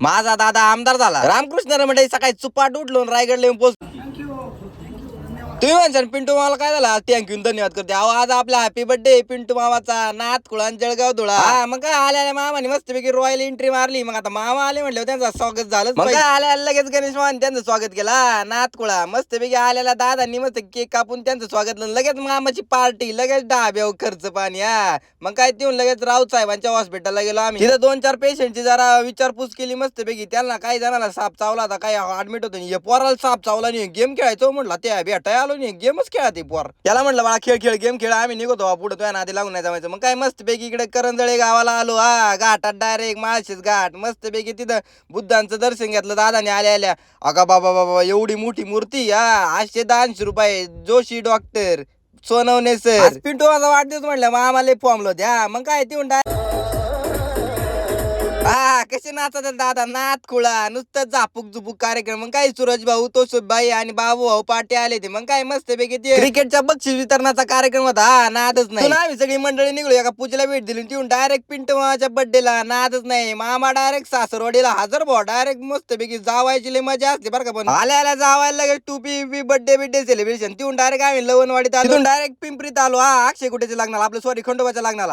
माझा दादा आमदार झाला. रामकृष्ण रमडे सकाळी चुपाट उठलो रायगडला रायगड येऊन पोच तुम्ही म्हणशाल पिंटू मामाला काय झाला? थँक्यू धन्यवाद करते. अहो आज आपला हॅपी बर्थडे पिंटू मामाचा. नाथ कुळा जळगाव धुळा. हा, मग काय आल्या मामाने मस्तपैकी रॉयल एंट्री मारली. मग आता मामा आले म्हटलं त्यांचं स्वागत झालं मग काय आल्या लगेच गणेश मामाने त्यांचं स्वागत केला. नाथ कुळा. मस्तपैकी आल्याला दादांनी मस्त केक कापून त्यांचं स्वागत लगेच मामाची पार्टी लगेच डाब्यावर खर्च पाणी हा. मग काय तिथून लगेच राऊत साहेबांच्या हॉस्पिटलला गेलो आम्ही. तिथं दोन चार पेशंटची जरा विचारपूस केली मस्तपैकी. त्यांना काही जणांना साप चावला होता काही ऍडमिट होतो हे पोराला साप चावला नाही. गेम खेळायचो म्हटलं ते भेटाय आलो नाही गेमच खेळा ते पोर. त्याला म्हटलं बाळा खेळ खेळ गेम खेळ आम्ही निघतो पुढे तुझ्या नादी लागून नाही जमायचं. मग काय मस्तपैकी इकडे करंजळे गावाला आलो हा घाटात डायरेक्ट माळशेच घाट मस्तपैकी तिथं बुद्धांचं दर्शन घेतलं दादाने आल्या आल्या. अगा बाबा बाबा एवढी मोठी मूर्ती हा आठशे दहाशे रुपये जोशी डॉक्टर सोनवणे सर पिंटू माझा वाढदिवस म्हटलं मग आम्हाला फॉर्मलो द्या मग काय ते डायरेक्ट हा कसे नाचतात दादा? नाथ खुळा नुसतं झापूक झुपूक कार्यक्रम. मग काय सूरज भाऊ तो बाई आणि बाबू भाऊ पाटे आले ते. मग काय मस्त पैकी ते क्रिकेटच्या बक्षीस वितरणाचा कार्यक्रम होता. हा नादच नाही. पुन्हा आम्ही सगळी मंडळी निघलो. एका पूजेला भेट दिली. ती डायरेक्ट पिंटू मामाच्या बर्थडेला नादच नाही. मामा डायरेक्ट सासरवाडीला हजर भाऊ. डायरेक्ट मस्त पैकी जावायची लय मजा असते बरं का पण. आल्या आल्या जावायला लगेच टुपी बी बर्थडे बिड्डे सेलिब्रेशन तिथून डायरेक्ट आम्ही लवणवाडीत आलो. तिथून डायरेक्ट पिंपरीत आलो. हा अक्षय कुठेचे लागणार आपलं सॉरी खंडोबाच्या लागणार